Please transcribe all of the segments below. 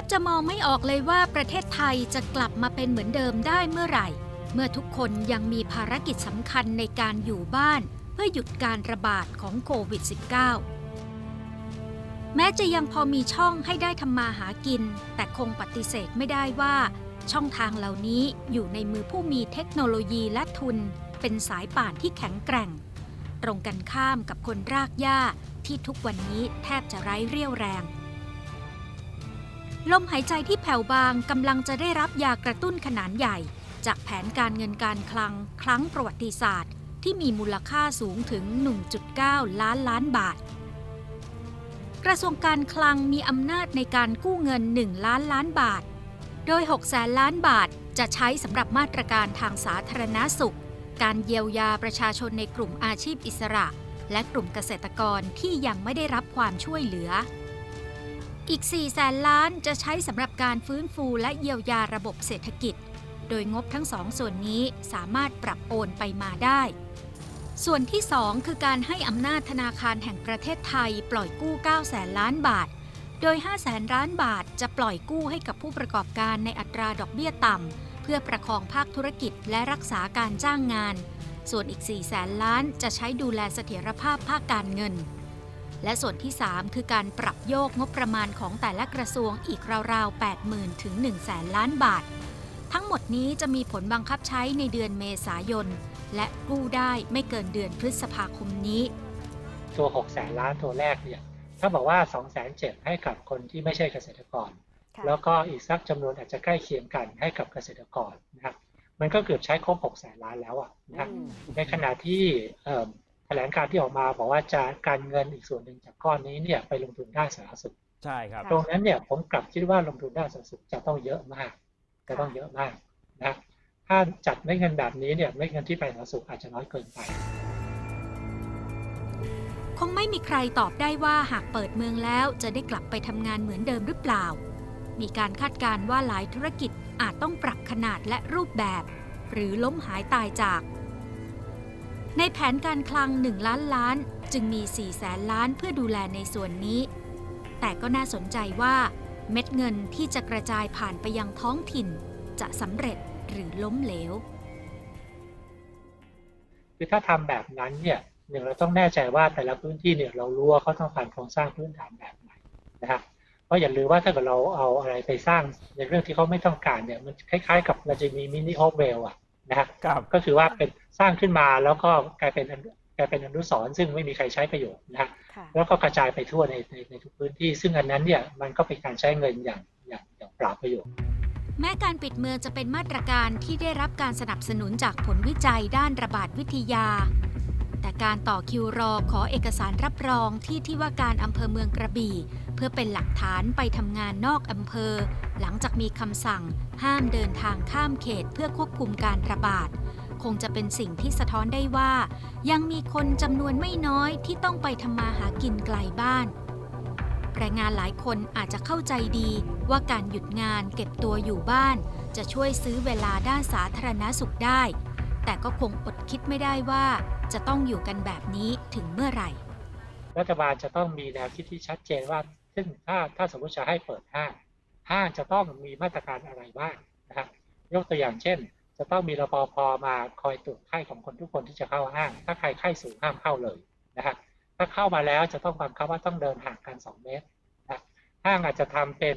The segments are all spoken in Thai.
บจะมองไม่ออกเลยว่าประเทศไทยจะกลับมาเป็นเหมือนเดิมได้เมื่อไหร่ เมื่อทุกคนยังมีภารกิจสำคัญในการอยู่บ้าน เพื่อหยุดการระบาดของโควิด -19 แม้จะยังพอมีช่องให้ได้ทำมาหากิน แต่คงปฏิเสธไม่ได้ว่า ช่องทางเหล่านี้อยู่ในมือผู้มีเทคโนโลยีและทุน เป็นสายป่านที่แข็งแกร่ง ตรงกันข้ามกับคนรากหญ้าที่ทุกวันนี้แทบจะไร้เรี่ยวแรง ลมหายใจที่แผ่วบางกำลังจะได้รับยากระตุ้นขนาดใหญ่ จากแผนการเงินการคลังครั้งประวัติศาสตร์ ที่มีมูลค่าสูงถึง 1.9 ล้านล้านบาท กระทรวงการคลังมีอำนาจในการกู้เงิน 1 ล้านล้านบาท โดย 6 แสนล้านบาทจะใช้สำหรับมาตรการทางสาธารณสุข การเยียวยาประชาชนในกลุ่มอาชีพอิสระ และกลุ่มเกษตรกรที่ยังไม่ได้รับความช่วยเหลือ อีก 4 แสนล้านจะใช้สำหรับการฟื้นฟูและเยียวยาระบบเศรษฐกิจ โดยงบทั้งสองส่วนนี้สามารถปรับโอนไปมาได้ ส่วนที่ 2 คือการให้อำนาจธนาคารแห่งประเทศไทยปล่อยกู้ 9 แสนล้านบาท โดย 5 แสนล้านบาทจะปล่อยกู้ให้กับผู้ประกอบการในอัตราดอกเบี้ยต่ำ เพื่อประคองภาคธุรกิจและรักษาการจ้างงาน ส่วนอีก 4 แสนล้านจะใช้ดูแลเสถียรภาพภาคการเงิน และส่วนที่ 3 คือการปรับโยกงบประมาณของแต่ละกระทรวงอีกราวๆ 80,000 ถึง1แสนล้านบาท ทั้งหมดนี้จะมีผลบังคับใช้ในเดือนเมษายน และกู้ได้ไม่เกินเดือนพฤษภาคมนี้ ตัว 6 แสนล้านตัวแรกเนี่ยถ้าบอกว่า 2 แสนเจ็ดให้กับคนที่ไม่ใช่เกษตรกรค่ะแล้วก็อีกสักจำนวนอาจจะใกล้เคียงกันให้กับเกษตรกรนะครับมันก็เกือบใช้ครบ 6 แสนล้านแล้วอะนะครับอืมในขณะที่เอิ่ม แถลงการที่ออกมาบอกว่าจะการเงินอีกส่วนหนึ่งจากก้อนนี้เนี่ยไปลงทุนด้านสาธารณสุขใช่ครับ ตรงนั้นเนี่ยผมกลับคิดว่าลงทุนด้านสาธารณสุขจะต้องเยอะมากจะต้องเยอะมากนะถ้าจัดไม่เงินแบบนี้เนี่ยไม่เงินที่ไปสาธารณสุขอาจจะน้อยเกินไป คงไม่มีใครตอบได้ว่าหากเปิดเมืองแล้วจะได้กลับไปทำงานเหมือนเดิมหรือเปล่า มีการคาดการณ์ว่าหลายธุรกิจอาจต้องปรับขนาดและรูปแบบ หรือล้มหายตายจาก ในแผนการคลัง 1 ล้านล้าน จึงมี 4 แสนล้านเพื่อดูแลในส่วนนี้ แต่ก็น่าสนใจว่า เม็ดเงินที่จะกระจายผ่านไปยังท้องถิ่น จะสำเร็จหรือล้มเหลว คือถ้าทำแบบนั้นเนี่ยหนึ่งเราต้องแน่ใจว่าแต่ละพื้นที่เนี่ยเรารู้ว่าเขาต้องการโครงสร้างพื้นฐานแบบไหนนะครับเพราะอย่าลืมว่าถ้าเกิดเราเอาอะไรไปสร้างในเรื่องที่เขาไม่ต้องการเนี่ยมันคล้ายๆ กับเราจะมีมินิโอเวลอะ นะครับครับก็คือว่าเป็นสร้างขึ้นมาแล้วก็กลายเป็นอนุกลายเป็นอนุสรณ์ซึ่งไม่มีใครใช้ประโยชน์นะฮะค่ะแล้วก็กระจายไปทั่วในในในทุกพื้นที่ ซึ่งอันนั้นเนี่ยมันก็เป็นการใช้เงินอย่างอย่างอย่างเปล่าประโยชน์แม้การปิดเมืองจะเป็นมาตรการที่ได้รับการสนับสนุนจากผลวิจัยด้านระบาดวิทยา แต่การต่อคิวรอขอเอกสารรับรองที่ที่ว่าการอำเภอเมืองกระบี่ เพื่อเป็นหลักฐานไปทำงานนอกอำเภอ หลังจากมีคำสั่ง ห้ามเดินทางข้ามเขตเพื่อควบคุมการระบาด คงจะเป็นสิ่งที่สะท้อนได้ว่า ยังมีคนจำนวนไม่น้อยที่ต้องไปทำมาหากินไกลบ้านแรงงานหลายคนอาจจะเข้าใจดีว่าการหยุดงานเก็บตัวอยู่บ้าน จะช่วยซื้อเวลาด้านสาธารณสุขได้ แต่ก็คงอดคิดไม่ได้ว่าจะต้องอยู่กันแบบนี้ถึงเมื่อไหร่ รัฐบาลจะต้องมีแนวคิดที่ชัดเจนว่าซึ่งถ้าถ้าสมมติจะให้เปิดห้างห้างจะต้องมีมาตรการอะไรบ้างนะครับยกตัวอย่างเช่น จะต้องมีรปภมาคอยตรวจไข้ของคนทุกคนที่จะเข้าห้าง ถ้าใครไข้สูงห้ามเข้าเลยนะครับถ้าเข้ามาแล้วจะต้องบังคับว่าต้องเดินห่างกัน 2 เมตรนะห้างอาจจะทำเป็น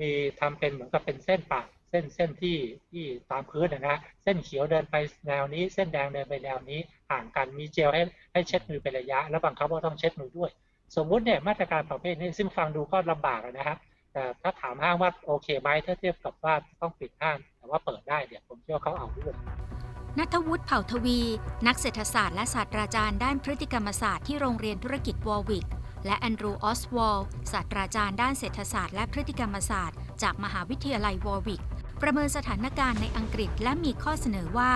มีทำเป็นเหมือนกับเป็นเส้นปะ เส้นเส้นที่ที่ตามพื้นนะนะเส้นเขียวเดินไปแนวนี้ เส้นแดงเดินไปแนวนี้ห่างกันมีเจลให้ให้เช็ดมือเป็นระยะ แล้วบังคับว่าต้องเช็ดมือด้วย สมมุติเนี่ยมาตรการประเภทนี้ซึ่งฟังดูก็ลำบากนะครับแต่ถ้าถามห้างว่าโอเคไหมถ้าเทียบกับว่าต้องปิดห้าง แต่ว่าเปิดได้เนี่ยผมเชื่อเขาเอาด้วยนัทวุฒิเผ่าทวี นักเศรษฐศาสตร์และศาสตราจารย์ด้านพฤติกรรมศาสตร์ที่โรงเรียนธุรกิจวอลวิกและแอนดรูออสวอลศาสตราจารย์ด้านเศรษฐศาสตร์และพฤติกรรมศาสตร์ จากมหาวิทยาลัยวอลวิก ประเมินสถานการณ์ในอังกฤษและมีข้อเสนอว่า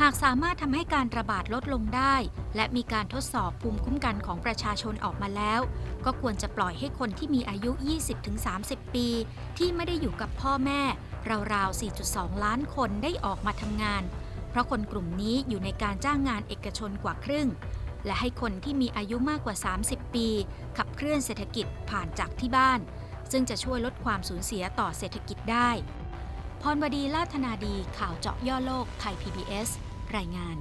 หากสามารถทำให้การระบาดลดลงได้ และมีการทดสอบภูมิคุ้มกันของประชาชนออกมาแล้ว ก็ควรจะปล่อยให้คนที่มีอายุ 20-30 ปี ที่ไม่ได้อยู่กับพ่อแม่ ราวๆ 4.2 ล้านคนได้ออกมาทำงาน เพราะคนกลุ่มนี้อยู่ในการจ้างงานเอกชนกว่าครึ่ง และให้คนที่มีอายุมากกว่า 30 ปี ขับเคลื่อนเศรษฐกิจผ่านจากที่บ้าน ซึ่งจะช่วยลดความสูญเสียต่อเศรษฐกิจได้ พรวดีลาธนาดีข่าวเจาะย่อโลกไทย PBS รายงาน